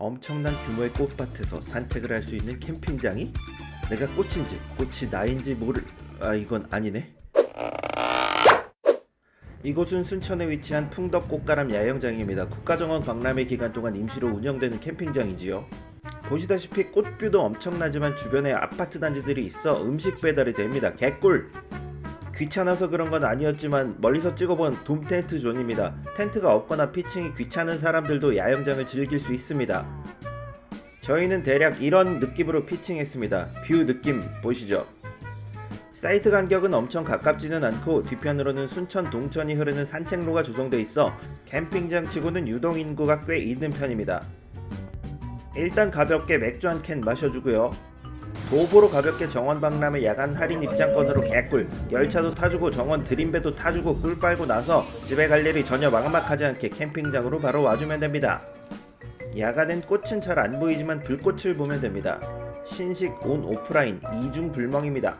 엄청난 규모의 꽃밭에서 산책을 할 수 있는 캠핑장이? 내가 꽃인지 꽃이 나인지 모를 아 이건 아니네. 이곳은 순천에 위치한 풍덕 꽃가람 야영장입니다. 국가정원 박람회 기간 동안 임시로 운영되는 캠핑장이지요. 보시다시피 꽃뷰도 엄청나지만 주변에 아파트 단지들이 있어 음식 배달이 됩니다. 개꿀! 귀찮아서 그런 건 아니었지만 멀리서 찍어본 돔 텐트 존입니다. 텐트가 없거나 피칭이 귀찮은 사람들도 야영장을 즐길 수 있습니다. 저희는 대략 이런 느낌으로 피칭했습니다. 뷰 느낌 보시죠. 사이트 간격은 엄청 가깝지는 않고 뒤편으로는 순천 동천이 흐르는 산책로가 조성돼 있어 캠핑장 치고는 유동 인구가 꽤 있는 편입니다. 일단 가볍게 맥주 한 캔 마셔주고요. 도보로 가볍게 정원 박람회 야간 할인 입장권으로 개꿀 열차도 타주고 정원 드림배도 타주고 꿀 빨고 나서 집에 갈 일이 전혀 막막하지 않게 캠핑장으로 바로 와주면 됩니다. 야간엔 꽃은 잘 안 보이지만 불꽃을 보면 됩니다. 신식 온 오프라인 이중 불멍입니다.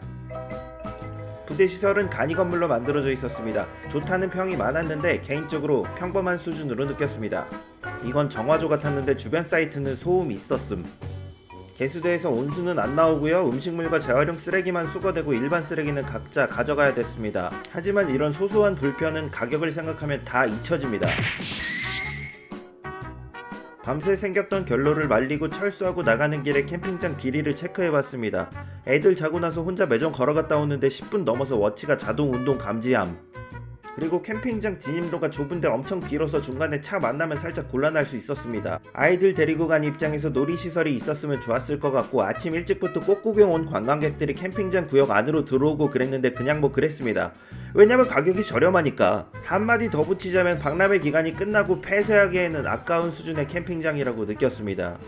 부대 시설은 간이 건물로 만들어져 있었습니다. 좋다는 평이 많았는데 개인적으로 평범한 수준으로 느꼈습니다. 이건 정화조 같았는데 주변 사이트는 소음이 있었음. 개수대에서 온수는 안 나오고요. 음식물과 재활용 쓰레기만 수거되고 일반 쓰레기는 각자 가져가야 됐습니다. 하지만 이런 소소한 불편은 가격을 생각하면 다 잊혀집니다. 밤새 생겼던 결로를 말리고 철수하고 나가는 길에 캠핑장 길이를 체크해봤습니다. 애들 자고 나서 혼자 매점 걸어갔다 오는데 10분 넘어서 워치가 자동 운동 감지함. 그리고 캠핑장 진입로가 좁은데 엄청 길어서 중간에 차 만나면 살짝 곤란할 수 있었습니다. 아이들 데리고 간 입장에서 놀이시설이 있었으면 좋았을 것 같고 아침 일찍부터 꽃구경 온 관광객들이 캠핑장 구역 안으로 들어오고 그랬는데 그냥 뭐 그랬습니다. 왜냐면 가격이 저렴하니까. 한마디 더 붙이자면 박람회 기간이 끝나고 폐쇄하기에는 아까운 수준의 캠핑장이라고 느꼈습니다.